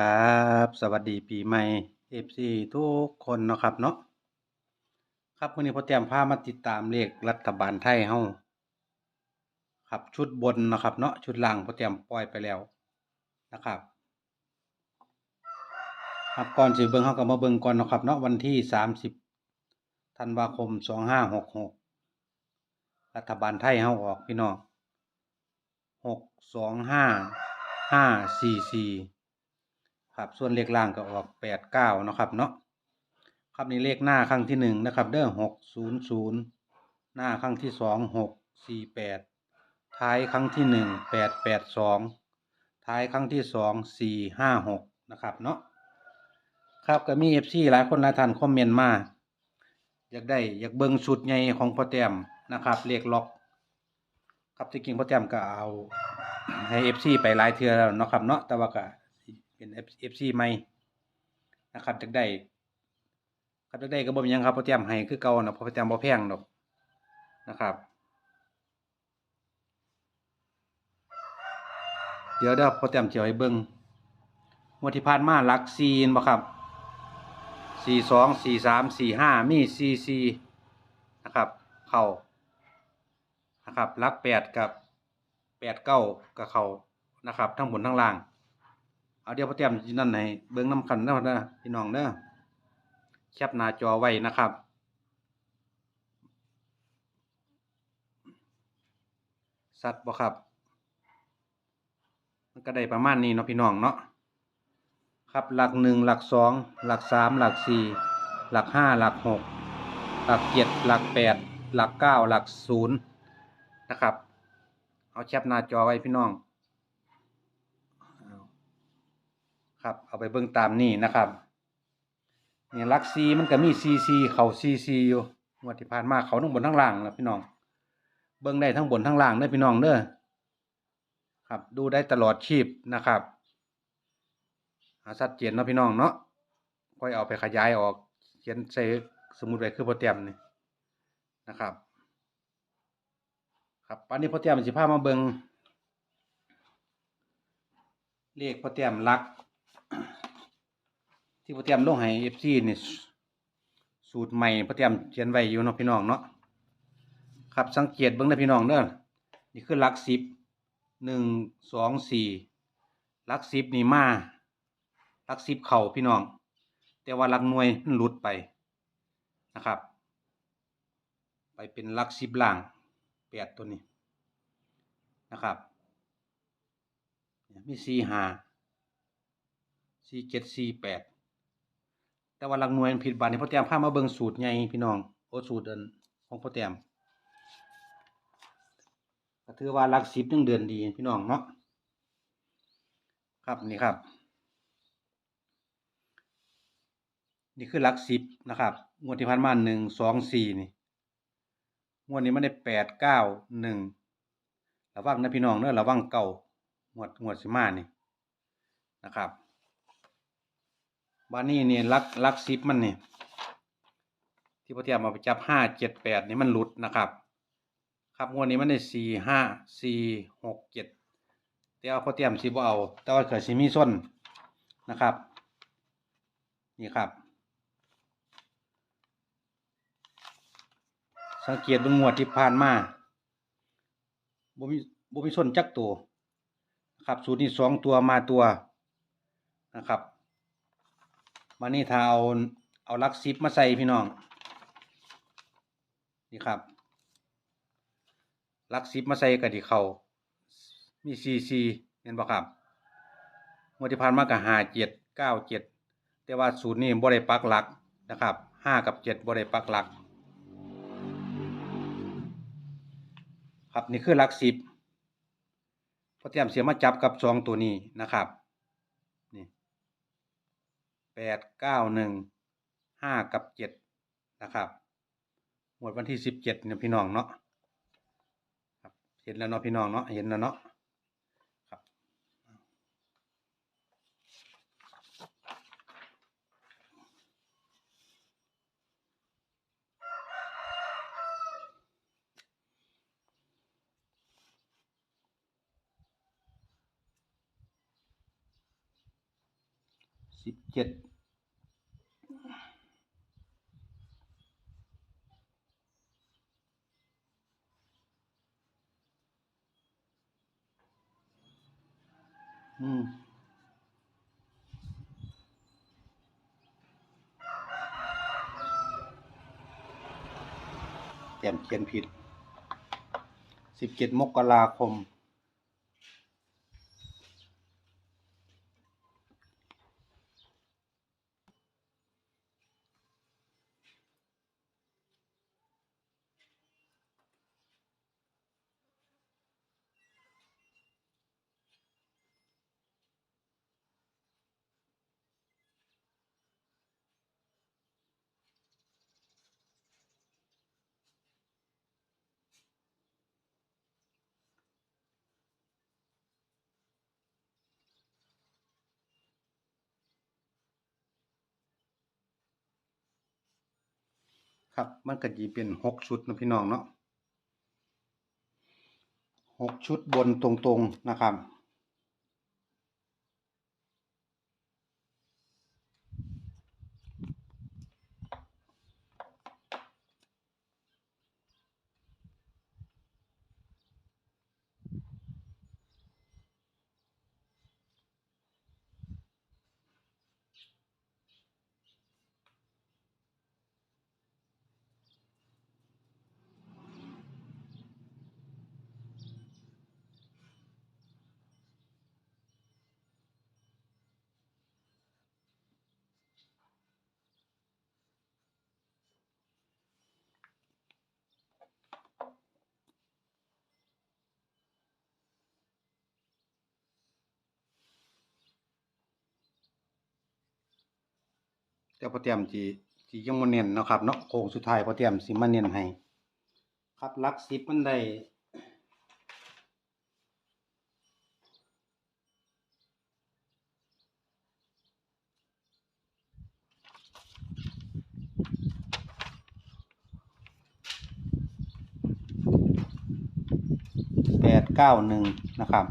ครับสวัสดีปีใหม่ FC ทุกคนเนาะครับเนาะครับวันนี้พอเตรียมพามาติดตามเลขรัฐบาลไทยเฮาครับชุดบนนะครับเนาะชุดล่างพอเตรียมปล่อยไปแล้วนะครับ ครับก่อนสิเบิ่งเฮาก็มาเบิ่งก่อนนะครับเนาะวันที่30ธันวาคม2566รัฐบาลไทยเฮาออกพี่น้อง625 544 ครับส่วนเลขล่างก็ออกแปดเก้านะครับเนาะครับนี่เลขหน้าครั้งที่หนึ่งนะครับ เด้อหกศูนย์ศูนย์หน้าครั้งที่สองหกสี่แปดท้ายครั้งที่หนึ่งแปดแปดสองท้ายครั้งที่สองสี่ห้าหกนะครับเนาะครับก็มีเอฟซีหลายคนหลายท่านคอมเมนต์มาอยากได้อยากเบิ่งชุดใหญ่ของพ่อแต้มนะครับเลขล็อกครับที่จริงพ่อแต้มก็เอาให้เอฟซีไปหลายเทือแล้วเนาะครับเนาะแต่ว่าก็ เป็นเอฟซีใหม่นะครับจากได้ครับจากได้ก็บ่มียังครับพอแต้มให้คือเก่าเนาะพราะพ่อแต้มบ่แพงดอกนะครับเดี๋ยวเดี๋ยวพอแต้มสิเอาให้เบิ่งงวดที่ผ่านมาหลัก4นบ่ครับ42 43 45มี44นะครับ เข้านะครับลักแปดกับแปดเก้ากับเขานะครับ ทั้งบนทั้งล่าง เอาเดี๋ยวพอเตรียมที่นั่นให้เบิ้งน้ำขันนะนะพี่น้องเด้อแคปหน้าจอไว้นะครับสัตว์บ่ครับ มันก็ได้ประมาณนี้เนาะพี่น้องเนาะครับหลักหนึ่งหลักสองหลักสามหลักสี่หลักห้าหลักหกหลักเจ็ดหลักแปดหลักเก้าหลักศูนย์นะครับ เอาแคปหน้าจอไว้พี่น้องเอา ครับเอาไปเบิ่งตามนี่นะครับนี่ลักซีมันก็มีซีซีเขาซีซีอยู่งวดที่ผ่านมาเขาทั้งบนทั้งล่างนะพี่น้อง เบิ่งได้ทั้งบนทั้งล่างเด้อพี่น้องเด้อครับ ดูได้ตลอดชีพนะครับหาชัดเจนเนาะพี่น้องเนาะค่อยเอาไปขยายออกเขียนใส่สมุดไว้คือโปรแกรมนี่นะครับ ครับปันนี้พ่อเตรียมสิพามาเบิงเลขพ่อเตรียมลัก ที่พ่อเตรียมลงให้ FC นี่สูตรใหม่พ่อเตรียมเขียนไว้อยู่เนาะพี่น้องเนาะครับสังเกตเบิ่งนะพี่น้องเด้อนี่คือหลักสิบหนึ่งสองสี่หลักสิบนี่มาหลักสิบเข่าพี่น้อง แต่ว่าหลักหน่วยมันหลุดไปนะครับ ไปเป็นหลักสิบล่างแปดตัวนี้นะครับมีสี่ห้า สี่เจ็ดสี่แปดแต่ว่าหลักหน่วยมันผิดบาทนี่พ่อแต้มพามาเบิ่งสูตรใหญ่พี่น้องโอ้สูตรเดินของพ่อแต้มก็ถือว่าหลักสิบยังเดือนดีพี่น้องเนาะครับนี่ครับ นี่คือหลักสิบนะครับงวดที่ผ่านมาหนึ่งสองสี่นี่งวดนี้มันได้แปดเก้าหนึ่งระวังนะพี่น้องเนอะระวังเก่างวดงวดสิมานี่นะครับ บ้านนี้นี่ยลักลักซิปมันเนี่ยที่พ่อเทียมมาไปจับห้าเจ็ดแปดนี่มันหลุดนะครับ ครับงวดนี้มันได้สี่ห้าสี่หกเจ็ดแต่เอาพ่อเทียมสิบเอาแต่ว่าเกิดสิมีส้นนะครับ นี่ครับ สังเกตบิ่งงวดที่ผ่านมาบ่มีบ่มีส้นจักตัวครับสูตรนี้สองตัวมาตัวนะครับ มานี่ถ้าเอาเอาลักซิปมาใส่พี่น้อง นี่ครับ ลักซิปมาใส่กะดิเขามีซีซีเห็นบ่ครับงวดที่ผ่านมาก็ห้าเจ็ดเก้าเจ็ดแต่ว่าสูตรนี้บ่ได้ปักหลักนะครับห้ากับเจ็ดบ่ได้ปักหลัก ครับนี่คือหลักสิบพอเตรียมเสียมาจับกับสองตัวนี้นะครับ แปดเก้าหนึ่งห้ากับเจ็ดนะครับหมดวันที่สิบเจ็ดเนี่ยพี่น้องเนาะเห็นแล้วเนาะพี่น้องเนาะเห็นแล้วเนาะ สิบเจ็ดอืมแต้มเขียนผิดสิบเจ็ดมกราคม ครับ มันก็จีเป็นหกชุดนะพี่น้องเนาะหกชุดบนตรงๆนะครับ แต่พอเตรียมจีจียังมาเน้นนะครับเนาะโค้งสุดท้ายพอเตรียมสิมาเน้นให้ ครับลักสิบมันได้แปดเก้าหนึ่งนะครับ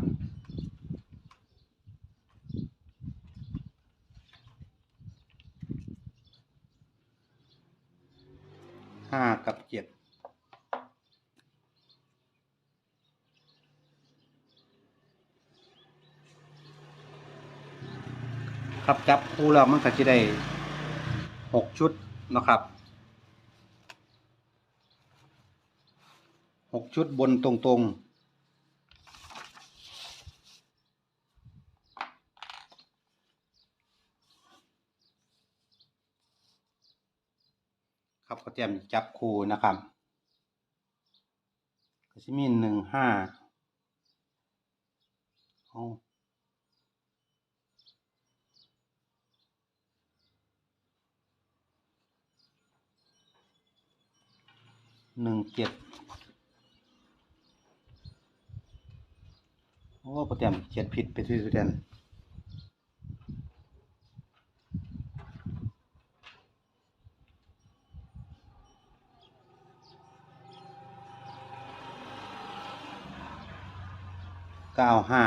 ห้า กับเจ็ดครับจับคู่แล้วมันก็จะได้หกชุดนะครับหกชุดบนตรงๆ ครับก็เตรียมจับคู่นะครับก็จะมีหนึ่งห้าเอาหนึ่งเจ็ดโอ้พอเตรียมเขียนผิดไปที่สุดเดน เก้าห้า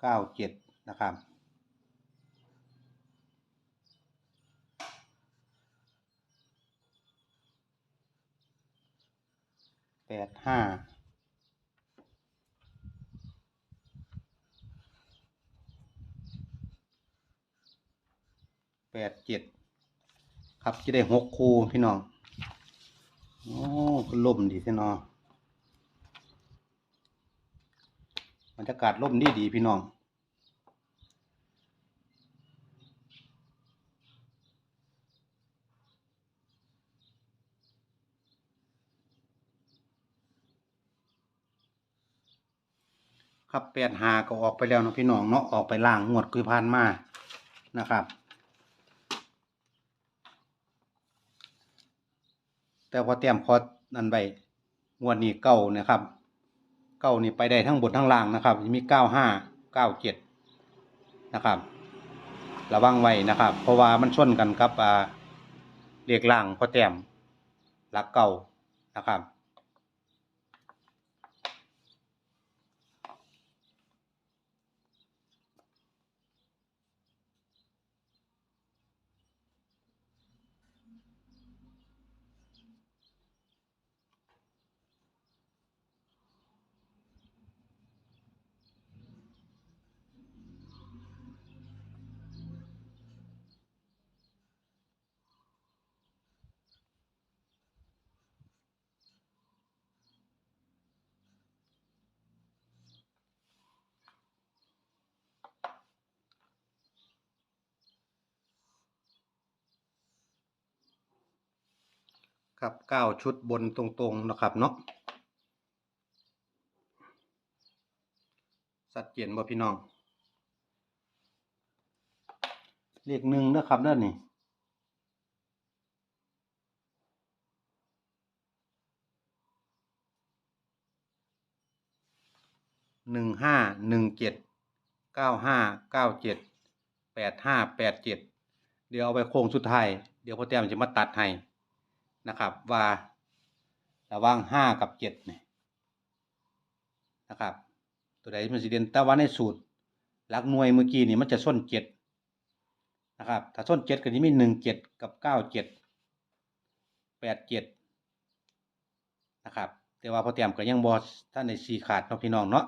เก้าเจ็ดนะครับแปดห้าแปดเจ็ด ครับจะได้หกคูพี่น้องโอ้ก็ล่มดีใช่เนาะบรรยากาศล่มดีดีพี่น้องครับแปดหาก็ออกไปแล้วนะพี่น้องเนาะออกไปล่างงวดคุยพานมานะครับ แต่พอเตรียมพอนันไปงวดนี้เก้านะครับ เก้านี่ไปได้ทั้งบนทั้งล่างนะครับ มีเก้าห้าเก้าเจ็ดนะครับ ระวังไว้นะครับ เพราะว่ามันชนกันกับอ่าเรียกล่างพอเตรียมหลักเก่านะครับ ครับเก้าชุดบนตรงๆนะครับเนาะสัดเจียนบ่พี่น้อง เลขหนึ่งนะครับด้านนี่หนึ่งห้าหนึ่งเจ็ดเก้าห้าเก้าเจ็ดแปดห้าแปดเจ็ดเดี๋ยวเอาไปโค้งสุดท้าย เดี๋ยวพ่อแต้มจะมาตัดให้ นะครับ ว่าระหว่างห้ากับเจ็ดเนี่ยนะครับ ตัวใดมันสิเด่นแต่ว่าในสูตรหลักหน่วยเมื่อกี้นี่มันจะส้นเจ็ดนะครับ ถ้าส้นเจ็ดก็จะมีหนึ่งเจ็ดกับเก้าเจ็ดแปดเจ็ดนะครับ แต่ว่าพอเตรียมก็ยังบอท่านในสีขาดเนาะพี่น้องเนาะ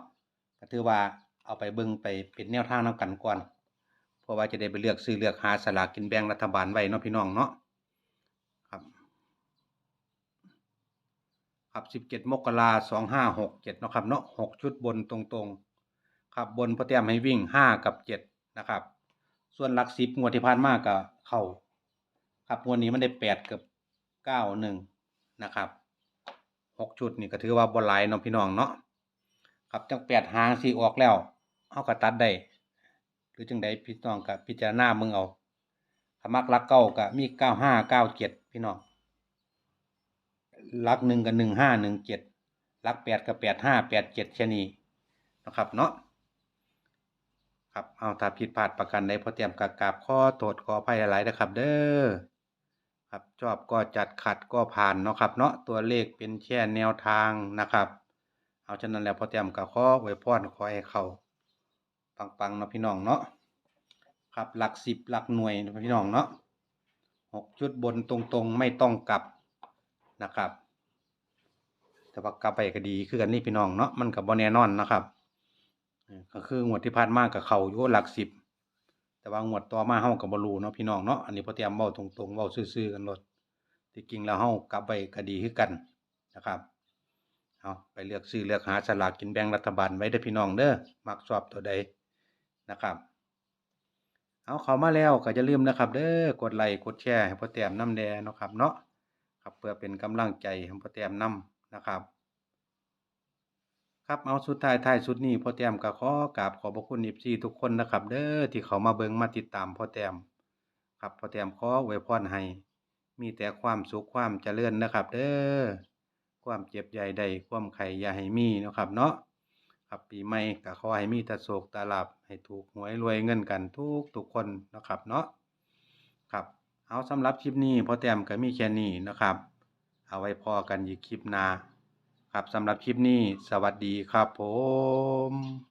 ก็ถือว่าเอาไปเบิ่งไปเป็นแนวทางนํกันก่อน เพราะว่าจะได้ไปเลือกซื้อเลือกหาสลากกินแบ่งรัฐบาลไว้เนาะพี่น้องเนาะครับ ครับสิบเจ็ดมกราสองห้าหกเจ็ดนะครับเนาะหกชุดบนตรงๆ ครับบนพอเตรียมให้วิ่งห้ากับเจ็ดนะครับ ส่วนหลักสิบงวดที่ผ่านมาก็เข้าครับงวดนี้มันได้แปดกับเก้าหนึ่งนะครับหกชุดนี่ก็ถือว่าบนหลายเนาะพี่น้องเนาะครับจังแปดหางสี่ออกแล้วเอาก็ตัดได้หรือจังใดพี่น้องกับพิจารณามึงเอาถ้ามักลักเก้าก็มีเก้าห้าเก้าเจ็ดพี่น้อง ลักหนึ่งกับหนึ่งห้าหนึ่งเจ็ดลักแปดกับแปดห้าแปดเจ็ดชนีนะครับเนาะครับเอาถ้าผิดพลาดประกันใดพอเตรียมกากราบข้อโทษขออภัยหลายๆนะครับ เด้อครับชอบก็จัดขัดก็ผ่านเนาะครับเนาะตัวเลขเป็นแค่แนวทางนะครับ เอาฉะนั้นแล้วพอเตรียมกับข้อไว้พรขอให้เขาปังๆเนาะพี่น้องเนาะครับหลักสิบหลักหน่วยพี่น้องเนาะหกชุดบนตรงๆ ไม่ต้องกลับ นะครับ แต่ว่ากลับไปก็ดีคือกันนี่พี่น้องเนาะมันกับบ่แน่นอนนะครับก็คืองวดที่ผ่านมากกับเขาอยู่หลักสิบ แต่ว่างวดต่อมาเฮากับ่รู้เนาะพี่น้องเนาะอันนี้พอเตรียมเว้าตรงๆเว้าซื่อๆกันรถที่จริงแล้วเฮากลับไปก็ดีคือกันนะครับเอาไปเลือกซื้อเลือกหาสลากกินแบ่งรัฐบาลไว้เด้อพี่น้องเด้อมักชอบตัวใดนะครับ เอาเข้ามาแล้วก็อย่าลืมนะครับ เด้อกดไลค์กดแชร์ให้พ่อแต้มน้ำแดงเนาะครับเนาะ ครับเพื่อเป็นกำลังใจให้พ่อแต้มนำนะครับ ครับเอาสุดท้ายท้ายสุดนี้พ่อแต้มก็ขอกราบขอบพระคุณอีซีทุกคนนะครับ เด้อที่เขามาเบิ่งมาติดตามพ่อแต้มครับพ่อแต้มขออวยพรให้มีแต่ความสุขความเจริญนะครับ เด้อความเจ็บใหญ่ใดความไข่อย่าให้มีนะครับ เนาะครับปีใหม่ก็ขอให้มีแต่โศกตาลับให้ถูกหวยรวยเงินกันทุกทุกคนนะครับเนาะ เอาสำหรับคลิปนี้พอแต้มก็มีแค่นี้นะครับ เอาไว้พอกันอีกคลิปหน้าครับสำหรับคลิปนี้ สวัสดีครับผม